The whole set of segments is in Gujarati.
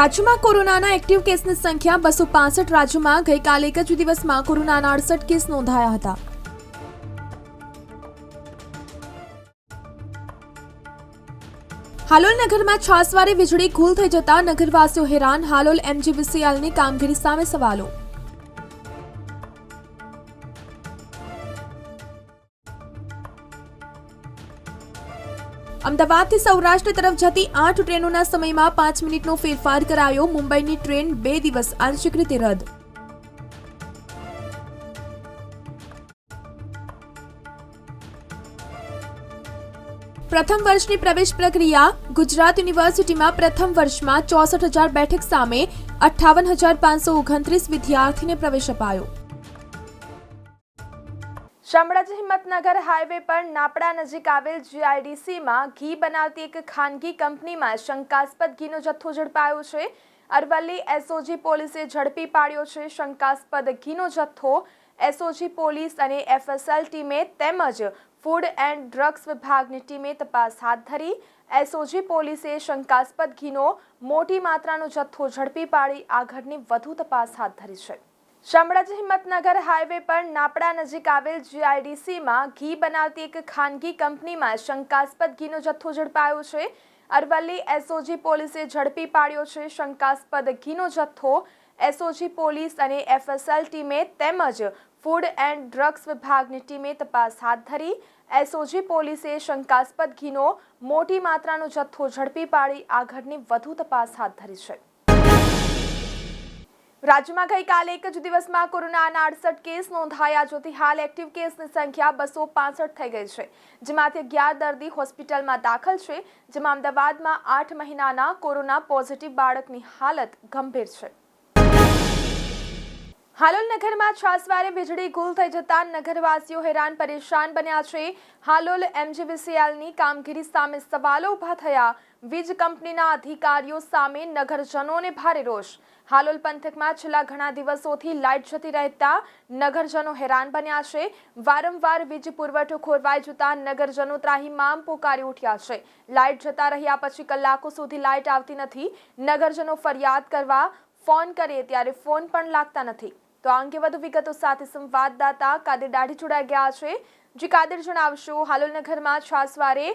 રાજ્યમાં કોરોનાના એક્ટિવ કેસની સંખ્યા બસો પાસઠ રાજ્યમાં ગઈકાલે એક જ દિવસમાં કોરોનાના અડસઠ કેસ નોંધાયા હતા. હાલોલ નગરમાં છાસવારે વીજળી ગુલ થઈ જતા નગરવાસીઓ હેરાન. હાલોલ એમજીવીસીએલની કામગીરી સામે સવાલો. અમદાવાદથી સૌરાષ્ટ્ર તરફ જતી આઠ ટ્રેનોના સમયમાં પાંચ મિનિટનો ફેરફાર કરાયો. મુંબઈની ટ્રેન બે દિવસ આંશિક રીતે રદ. પ્રથમ વર્ષની પ્રવેશ પ્રક્રિયા ગુજરાત યુનિવર્સિટીમાં પ્રથમ વર્ષમાં ચોસઠ હજાર બેઠક સામે અઠ્ઠાવન હજાર પાંચસો ઓગણત્રીસ વિદ્યાર્થીને પ્રવેશ અપાયો. શામળાજી હિંમતનગર હાઈવે પર નાપડા નજીક આવેલ જીઆઈડીસીમાં ઘી બનાવતી એક ખાનગી કંપનીમાં શંકાસ્પદ ઘીનો જથ્થો ઝડપાયો છે. અરવલ્લી એસઓજી પોલીસે ઝડપી પાડ્યો છે. શંકાસ્પદ ઘીનો જથ્થો એસઓજી પોલીસ અને એફએસએલ ટીમે તેમજ ફૂડ એન્ડ ડ્રગ્સ વિભાગની ટીમે તપાસ હાથ ધરી. એસઓજી પોલીસે શંકાસ્પદ ઘીનો મોટી માત્રાનો જથ્થો ઝડપી પાડી. આગળની વધુ તપાસ હાથ ધરી છે. શામળાજી હિંમતનગર હાઈવે પર નાપડા નજીક આવેલ જીઆઈડીસીમાં ઘી બનાવતી એક ખાનગી કંપનીમાં શંકાસ્પદ ઘીનો જથ્થો ઝડપાયો છે. અરવલ્લી એસઓજી પોલીસે ઝડપી પાડ્યો છે. શંકાસ્પદ ઘીનો જથ્થો એસઓજી પોલીસ અને એફએસએલ ટીમે તેમજ ફૂડ એન્ડ ડ્રગ્સ વિભાગની ટીમે તપાસ હાથ ધરી. એસઓજી પોલીસે શંકાસ્પદ ઘીનો મોટી માત્રાનો જથ્થો ઝડપી પાડી. આગળની વધુ તપાસ હાથ ધરી છે. રાજ્યમાં ગઈકાલે એક જ દિવસમાં કોરોનાના અડસઠ કેસ નોંધાયા, જોથી હાલ એક્ટિવ કેસની સંખ્યા બસો પાસઠ થઈ ગઈ છે. જેમાંથી અગિયાર દર્દી હોસ્પિટલમાં દાખલ છે, જેમાં અમદાવાદમાં આઠ મહિનાના કોરોના પોઝિટિવ બાળકની હાલત ગંભીર છે. હાલોલ નગરમાં છાસવારે વીજળી ગુલ થઈ જતા નગરવાસીઓ હેરાન પરેશાન બન્યા છે. હાલોલ એમજીવીસીએલની કામગીરી સામે સવાલો ઊભા થયા. વીજ કંપનીના અધિકારીઓ સામે નગરજનોને ભારે રોષ. હાલોલ પંથકમાં છેલ્લા ઘણા દિવસોથી લાઇટ જતી રહેતા નગરજનો હેરાન બન્યા છે. વારંવાર વીજ પુરવઠો ખોરવાઈ જતા નગરજનો ત્રાહીમામ પોકારી ઉઠ્યા છે. લાઇટ જતા રહ્યા પછી કલાકો સુધી લાઇટ આવતી નથી. નગરજનો ફરિયાદ કરવા ફોન કરીએ ત્યારે ફોન પણ લાગતા નથી. તો આ અંગે વધુ વિગતો સાથે સંવાદદાતા કાદર દાઢી જોડાઈ ગયા છે. જી કાદર જણાવશો, હાલોલ નગરમાં છાસવારે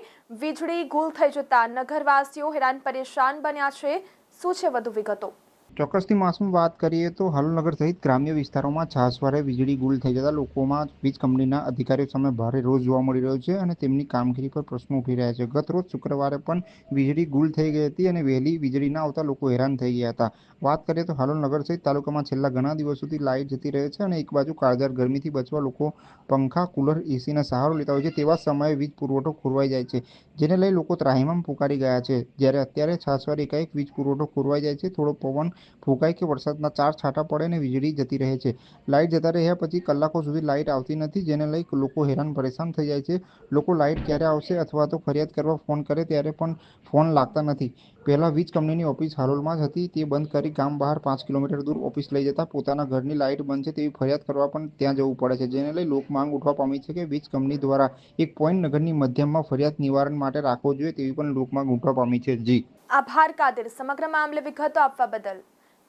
વીજળી ગુલ થઈ જતા નગરવાસીઓ હેરાન પરેશાન બન્યા છે. શું છે વધુ વિગતો? ચોક્કસથી માસમાં વાત કરીએ તો હાલોલનગર સહિત ગ્રામ્ય વિસ્તારોમાં છાસવારે વીજળી ગુલ થઈ જતા લોકોમાં વીજ કંપનીના અધિકારીઓ સામે ભારે રોષ જોવા મળી રહ્યો છે અને તેમની કામગીરી પર પ્રશ્નો ઉઠી રહ્યા છે. ગત રોજ શુક્રવારે પણ વીજળી ગુલ થઈ ગઈ હતી અને વહેલી વીજળી ના આવતા લોકો હેરાન થઈ ગયા હતા. વાત કરીએ તો હાલોલનગર સહિત તાલુકામાં છેલ્લા ઘણા દિવસોથી લાઇટ જતી રહે છે અને એક બાજુ કાળજાર ગરમીથી બચવા લોકો પંખા, કુલર એસીના સહારો લેતા હોય છે તેવા સમયે વીજ પુરવઠો ખોરવાઈ જાય છે. જેને લઈ લોકો ત્રાહિમામ પુકારી ગયા છે. જ્યારે અત્યારે છાસવારે એકાએક વીજ પુરવઠો ખોરવાઈ જાય છે. થોડો પવન ફૂંકાય કે વરસાદના ચાર છાંટા પડે અને વીજળી જતી રહે છે. લાઇટ જતા રહ્યા પછી કલાકો સુધી લાઇટ આવતી નથી, જેને લઈ લોકો હેરાન પરેશાન થઈ જાય છે. લોકો લાઇટ ક્યારે આવશે અથવા તો ફરિયાદ કરવા ફોન કરે ત્યારે પણ ફોન લાગતા નથી. પહેલાં વીજ કંપનીની ઓફિસ હાલોલમાં જ હતી. તે બંધ કરી ગામ બહાર પાંચ કિલોમીટર દૂર ઓફિસ લઈ જતા પોતાના ઘરની લાઇટ બંધ છે તેવી ફરિયાદ કરવા પણ ત્યાં જવું પડે છે, જેને લઈ લોક માંગ ઉઠવા પામી છે કે વીજ કંપની દ્વારા એક પોઈન્ટ નગરની મધ્યમમાં ફરિયાદ નિવારણ માટે રાખવો જોઈએ તેવી પણ લોક માંગ ઉઠવા પામી છે. જી. આભાર, કાદર. સમગ્ર મામલે વિગતો આપવા બદલ.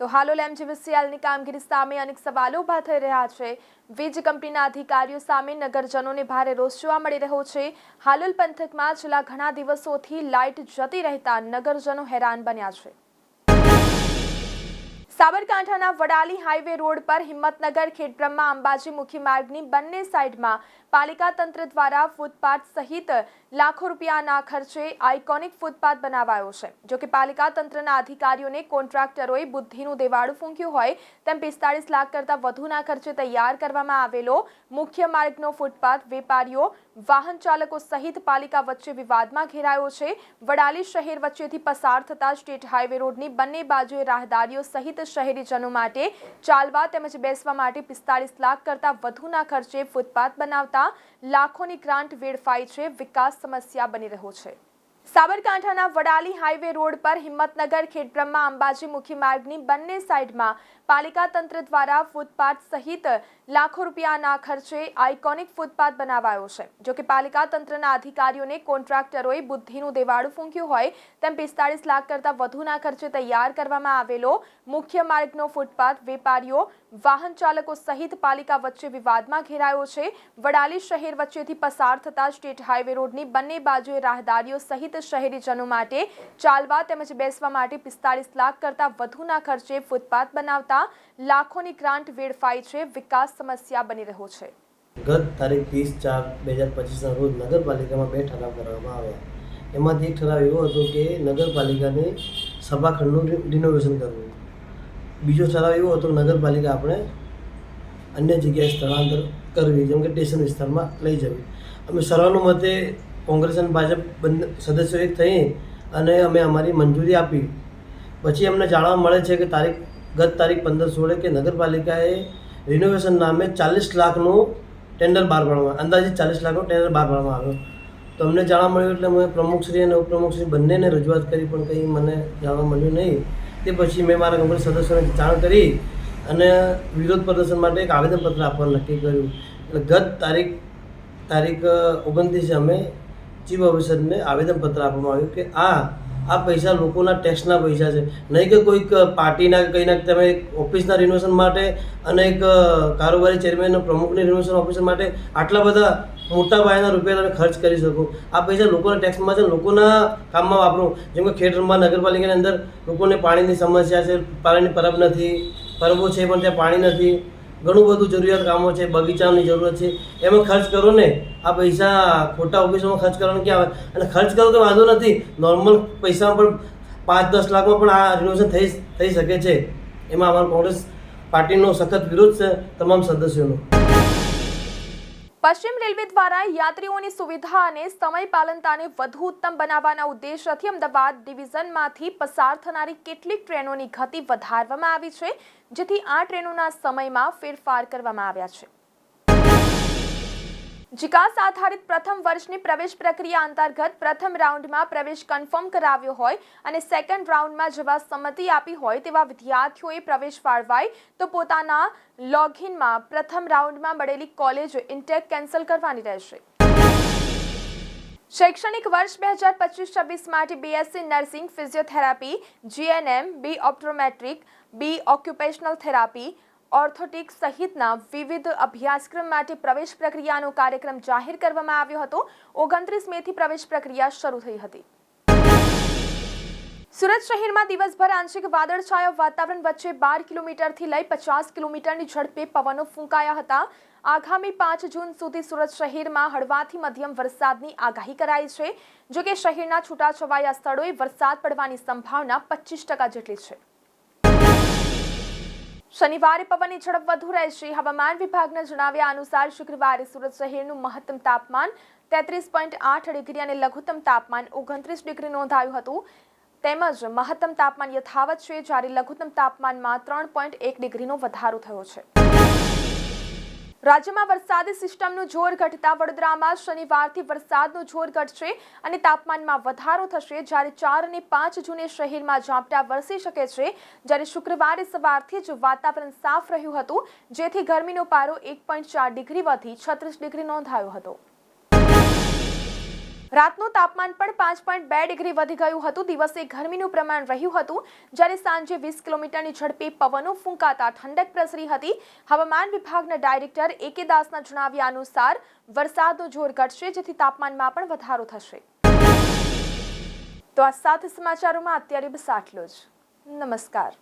તો હાલોલ એમજીવીસીએલની કામગીરી સામે અનેક સવાલો ઊભા થઈ રહ્યા છે. વીજ કંપનીના અધિકારીઓ સામે નગરજનોને ભારે રોષ જોવા મળી રહ્યો છે. હાલોલ પંથકમાં છેલ્લા ઘણા દિવસોથી લાઇટ જતી રહેતા નગરજનો હેરાન બન્યા છે. સાબરકાંઠાના વડાલી હાઈવે રોડ પર હિંમતનગર ખેડબ્રહ્મા અંબાજી મુખી માર્ગની બંને સાઈડમાં પાલિકા તંત્ર દ્વારા ફૂટપાથ સહિત લાખો રૂપિયાના ખર્ચે આઇકોનિક ફૂટપાથ બનાવાયો છે. જો કે પાલિકા તંત્રના અધિકારીઓને કોન્ટ્રાક્ટરોએ બુદ્ધિનું દેવાળું ફૂંક્યું હોય, તેમ પિસ્તાળીસ લાખ કરતાં વધુના ખર્ચે તૈયાર કરવામાં આવેલો મુખ્ય માર્ગનો ફૂટપાથ વેપારીઓ, વાહન ચાલકો સહિત પાલિકા વચ્ચે વિવાદમાં ઘેરાયો છે. વડાલી શહેર વચ્ચેથી પસાર થતા સ્ટેટ હાઈવે રોડની બંને બાજુએ રાહદારીઓ સહિત શહેરીજનો માટે ચાલવા તેમજ બેસવા માટે પિસ્તાળીસ લાખ કરતાં વધુના ખર્ચે ફૂટપાથ બનાવતા લાખોની ગ્રાન્ટ વેડફાઈ છે, વિકાસ સમસ્યા બની રહ્યો છે. સાબરકાંઠાના વડાલી હાઈવે રોડ પર હિંમતનગર ખેડબ્રહ્મા અંબાજી મુખી માર્ગની બંને સાઈડમાં પાલિકા તંત્ર દ્વારા ફૂટપાથ સહિત લાખો રૂપિયાના ખર્ચે આઇકોનિક ફૂટપાથ બનાવાયો છે. જો કે પાલિકા તંત્રના અધિકારીઓને કોન્ટ્રાક્ટરોએ બુદ્ધિનું દેવાળું ફૂંક્યું હોય, તેમ પિસ્તાળીસ લાખ કરતાં વધુના ખર્ચે તૈયાર કરવામાં આવેલો મુખ્ય માર્ગનો ફૂટપાથ વેપારીઓ, વાહન ચાલકો સહિત પાલિકા વચ્ચે વિવાદમાં ઘેરાયો છે. વડાલી શહેર વચ્ચેથી પસાર થતા સ્ટેટ હાઈવે રોડની બંને બાજુએ રાહદારીઓ સહિત શહેરીજનો માટે ચાલવા તેમજ બેસવા માટે પિસ્તાળીસ લાખ કરતાં વધુના ખર્ચે ફૂટપાથ બનાવતા લાખોની ગ્રાન્ટ વેડફાઈ છે. વિકાસ સમસ્યા બની રહ્યો છે. ગત તારીખ ત્રીસ ચાર બે હજાર પચીસના રોજ નગરપાલિકામાં બે ઠરાવ કરવામાં આવ્યા. એમાંથી એક ઠરાવ એવો હતો કે નગરપાલિકાને સભાખંડનું રિનોવેશન કરવું. બીજો ઠરાવ એવો હતો નગરપાલિકા આપણે અન્ય જગ્યાએ સ્થળાંતર કરવી, જેમ કે સ્ટેશન વિસ્તારમાં લઈ જવી. અમે સર્વાનુમતે કોંગ્રેસ અને ભાજપ બંને સદસ્યો એક થઈ અને અમે અમારી મંજૂરી આપી. પછી અમને જાણવા મળે છે કે તારીખ ગત તારીખ પંદર સોળે કે નગરપાલિકાએ રિનોવેશન નામે ચાલીસ લાખનું ટેન્ડર બહાર પાડવામાં અંદાજે ચાલીસ લાખનું ટેન્ડર બહાર પાડવામાં આવ્યું. તો અમને જાણવા મળ્યું એટલે મેં પ્રમુખશ્રી અને ઉપપ્રમુખશ્રી બંનેને રજૂઆત કરી, પણ કંઈ મને જાણવા મળ્યું નહીં. તે પછી મેં મારા કોંગ્રેસ સદસ્યોને જાણ કરી અને વિરોધ પ્રદર્શન માટે એક આવેદનપત્ર આપવાનું નક્કી કર્યું. એટલે ગત તારીખ તારીખ ઓગણત્રીસે અમે ચીફ ઓફિસરને આવેદનપત્ર આપવામાં આવ્યું કે આ આ પૈસા લોકોના ટેક્સના પૈસા છે. નહીં કે કોઈક પાર્ટીના કંઈના, તમે ઓફિસના રિનોવેશન માટે અને એક કારોબારી ચેરમેન પ્રમુખની રિનોવેશન ઓફિસર માટે આટલા બધા મોટા પાયાના રૂપિયા તમે ખર્ચ કરી શકો. આ પૈસા લોકોના ટેક્સમાં છે, લોકોના કામમાં વાપરો. જેમ કે ખેડબ્રહ્મા નગરપાલિકાની અંદર લોકોને પાણીની સમસ્યા છે, પાણીની પરબ નથી, પરબો છે પણ ત્યાં પાણી નથી. ઘણું બધું જરૂરિયાત કામો છે, બગીચાની જરૂરત છે. એમાં ખર્ચ કરો ને, આ પૈસા ખોટા ઓફિસોમાં ખર્ચ કરવાનું ક્યાં આવે? અને ખર્ચ કરો તો વાંધો નથી. નોર્મલ પૈસામાં પણ પાંચ દસ લાખમાં પણ આ રિનોવેશન થઈ થઈ શકે છે. એમાં અમારો કોંગ્રેસ પાર્ટીનો સખત વિરોધ છે, તમામ સદસ્યોનો. પશ્ચિમ રેલવે દ્વારા યાત્રીઓની સુવિધા અને સમય પાલનતાને વધુ ઉત્તમ બનાવવાના ઉદ્દેશથી અમદાવાદ ડિવિઝનમાંથી પસાર થનારી કેટલીક ટ્રેનોની ગતિ વધારવામાં આવી છે. જેથી આ ટ્રેનોના સમયમાં ફેરફાર કરવામાં આવ્યા છે. જીકાસ આધારિત પ્રથમ વર્ષની પ્રવેશ પ્રક્રિયા અંતર્ગત પ્રથમ રાઉન્ડમાં પ્રવેશ કન્ફર્મ કરાવ્યો હોય અને સેકન્ડ રાઉન્ડમાં જવા સંમતિ આપી હોય તેવા વિદ્યાર્થીઓએ પ્રવેશ ફાળવાય તો પોતાના લોગિનમાં પ્રથમ રાઉન્ડમાં મળેલી કોલેજ ઇન્ટેક કેન્સલ કરવાની રહેશે. શૈક્ષણિક વર્ષ બે હજાર પચીસ છવ્વીસ માટે BSc nursing physiotherapy GNM B optometric B occupational therapy orthotic સહિતના વિવિધ અભ્યાસક્રમ માટે પ્રવેશ પ્રક્રિયાનો કાર્યક્રમ જાહેર કરવામાં આવ્યો હતો. ઓગણત્રીસ મેથી પ્રવેશ પ્રક્રિયા શરૂ થઈ હતી. સુરત શહેરમાં દિવસભર આંશિક વાદળછાયા વાતાવરણ વચ્ચે બાર કિલોમીટરથી લઈ પચાસ કિલોમીટરની ઝડપે પવનો ફૂંકાયા હતા. આગામી પાંચ જૂન સુધી સુરત શહેરમાં હળવાથી મધ્યમ વરસાદની આગાહી કરાઈ છે. જો કે શહેરના છૂટાછવાયા સ્થળોએ વરસાદ પડવાની સંભાવના પચીસ ટકા જેટલી છે. શનિવારે પવનની ઝડપ વધુ રહેશે. હવામાન વિભાગના જણાવ્યા અનુસાર શુક્રવારે સુરત શહેરનું મહત્તમ તાપમાન તેત્રીસ પોઈન્ટ આઠ ડિગ્રી અને લઘુત્તમ તાપમાન ઓગણત્રીસ ડિગ્રી નોંધાયું હતું. તેમજ મહત્તમ તાપમાન યથાવત છે, જ્યારે લઘુત્તમ તાપમાનમાં ત્રણ પોઈન્ટ એક ડિગ્રીનો વધારો થયો છે. રાજ્યમાં વરસાદી સિસ્ટમનું જોર ઘટતા વડોદરામાં શનિવારથી વરસાદનું જોર ઘટશે અને તાપમાનમાં વધારો થશે. જ્યારે ચાર અને પાંચ જૂને શહેરમાં ઝાપટા વરસી શકે છે, જ્યારે શુક્રવારે સવારથી જ વાતાવરણ સાફ રહ્યું હતું, જેથી ગરમીનો પારો એક પોઈન્ટ ચાર ડિગ્રી વધી છત્રીસ ડિગ્રી નોંધાયો હતો. રાતનું તાપમાન પણ પાંચ પોઈન્ટ બે ડિગ્રી વધી ગયું હતું. દિવસે ગરમીનું પ્રમાણ રહ્યું હતું. જ્યારે સાંજે વીસ કિલોમીટરની ઝડપે પવનો ફૂંકાતા ઠંડક પ્રસરી હતી. હવામાન વિભાગના ડાયરેક્ટર એ કે દાસના જણાવ્યા અનુસાર વરસાદનું જોર ઘટશે, જેથી તાપમાનમાં પણ વધારો થશે. તો આ સાથે સમાચારોમાં અત્યારે બસ આટલો જ. નમસ્કાર.